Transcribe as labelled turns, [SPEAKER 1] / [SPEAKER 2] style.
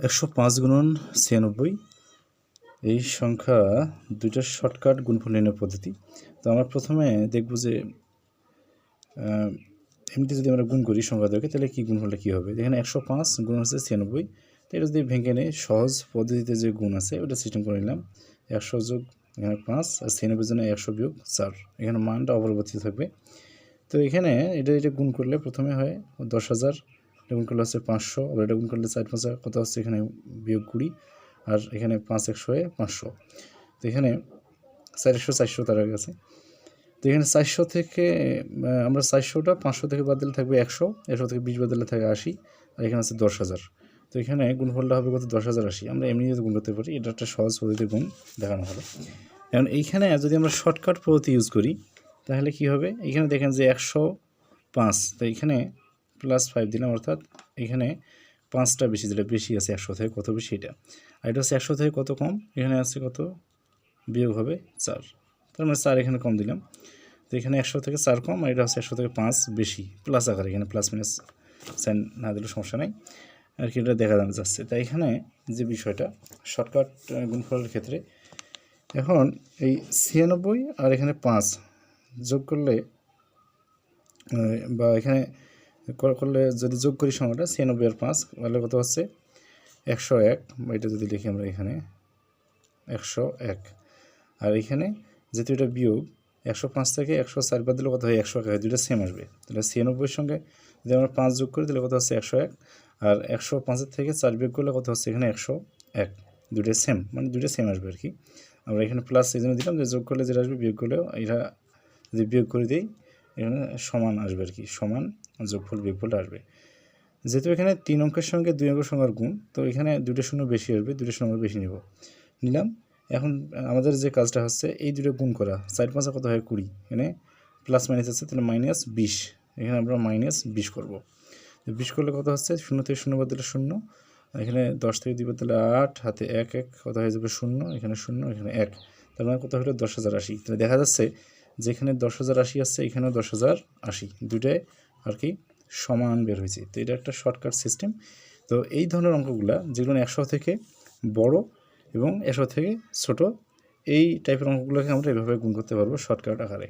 [SPEAKER 1] একশো পাঁচ গুণন ছিয়ানব্বই। এই সংখ্যা দুইটা শর্টকাট গুণফল নির্ণয় পদ্ধতি। তো আমরা প্রথমে দেখব যে এমনিতে যদি আমরা গুণ করি সংখ্যা দ্বয়কে তাহলে কী গুণফলটা কী হবে? এখানে একশো পাঁচ গুণ হচ্ছে ছিয়ানব্বই। তো এটা যদি ভেঙে নেই, সহজ পদ্ধতিতে যে গুণ আছে, ওটা সিস্টেম করে নিলাম। একশো যোগ, এখানে পাঁচ, আর ছিয়ানব্বই জন্য একশো বিয়োগ চার। এখানে মানটা অপরিবর্তিত থাকবে। তো এখানে এটা এটা গুণ করলে প্রথমে হয় দশ হাজার গুণ করলে হচ্ছে পাঁচশো, আবার গুণ করলে চার পাঁচ কত হচ্ছে এখানে বিয়োগ কুড়ি, আর এখানে পাঁচ একশো হয়ে পাঁচশো। তো এখানে চারশো চারশো তার আগে আছে। তো এখানে চারশো থেকে আমরা চারশোটা পাঁচশো থেকে বাদ দিলে থাকবে একশো একশো থেকে বিশ বাদ দিলে থাকে আশি, আর এখানে আছে দশ হাজার। তো এখানে গুণফলটা হবে কত? দশ হাজার আশি। আমরা এমনি যদি গুণ করতে পারি, এটা একটা সহজ পদ্ধতিতে গুণ দেখানো হলো এখন এইখানে যদি আমরা শর্টকাট পদ্ধতি ইউজ করি, তাহলে কি হবে? এখানে দেখেন যে একশো পাঁচ, তো এখানে প্লাস ফাইভ দিলাম, অর্থাৎ এখানে পাঁচটা বেশি দিলে বেশি আছে একশো থেকে কত বেশি এটা? আর এটা হচ্ছে একশো থেকে কত কম? এখানে আছে কত? বিয়োগ হবে চার। তার মানে চার এখানে কম দিলাম। তো এখানে একশো থেকে চার কম, আর এটা হচ্ছে একশো থেকে পাঁচ বেশি প্লাস আকার। এখানে প্লাস মাইনাস সাইন না দিলে সমস্যা নাই। আর কি এটা দেখা যাচ্ছে। তাই এখানে যে বিষয়টা শর্টকাট গুণফলের ক্ষেত্রে, এখন এই ছিয়ানব্বই আর এখানে পাঁচ যোগ করলে বা এখানে করলে যদি যোগ করি সংখ্যাটা ছিয়ানব্বই আর পাঁচ, তাহলে কত হচ্ছে? একশো এক। এটা যদি লিখি আমরা এখানে, একশো এক। আর এখানে যেহেতু এটা বিয়োগ, একশো পাঁচ থেকে একশো চার বাদ দিলে কত হয়? একশো এক হয় দুটো সেম আসবে। তাহলে ছিয়ানব্বইয়ের সঙ্গে যদি আমরা পাঁচ যোগ করি, তাহলে কত হচ্ছে? একশো এক। আর একশো পাঁচের থেকে চার বিয়োগ করলে কত হচ্ছে? এখানে একশো এক। দুটো সেম মানে দুটো সেম আসবে আর কি। আমরা এখানে প্লাস এই জন্য দিলাম যে যোগ করলে যেটা আসবে, বিয়োগ করলেও এটা যদি বিয়োগ করে দিই সমান আসবে আর কি, সমান যোগফল বিয়োগফলটা আসবে। যেহেতু এখানে তিন অঙ্কের সঙ্গে দুই অঙ্কের সংখ্যার গুণ, তো এখানে দুটো শূন্য বেশি আসবে, দুটো শূন্য বেশি নিব। নিলাম, এখন আমাদের যে কাজটা হচ্ছে, এই দুটো গুণ করা, চার পাঁচা কত হয় কুড়ি, এখানে প্লাস মাইনাস আছে, তাহলে মাইনাস বিশ, এখানে আমরা মাইনাস বিশ করব। বিশ করলে কত হচ্ছে? শূন্য থেকে শূন্য বাদ দিলে শূন্য এখানে দশ থেকে দুই বাদ দিলে আট, হাতে এক এক, কত হয়ে যাবে শূন্য, এখানে শূন্য, এখানে এক, তার মানে কত হলো? দশ হাজার আশি। তাহলে দেখা যাচ্ছে যেখানে দশ হাজার আশি আসছে, এখানেও দশ হাজার আশি। দুটাই আর কি সমান বের হয়েছে। তো এটা একটা শর্টকাট সিস্টেম তো এই ধরনের অঙ্কগুলো, যেগুলো একশো থেকে বড় এবং একশো থেকে ছোট, এই টাইপের অঙ্কগুলোকে আমরা এভাবে গুণ করতে পারব শর্টকাট আকারে।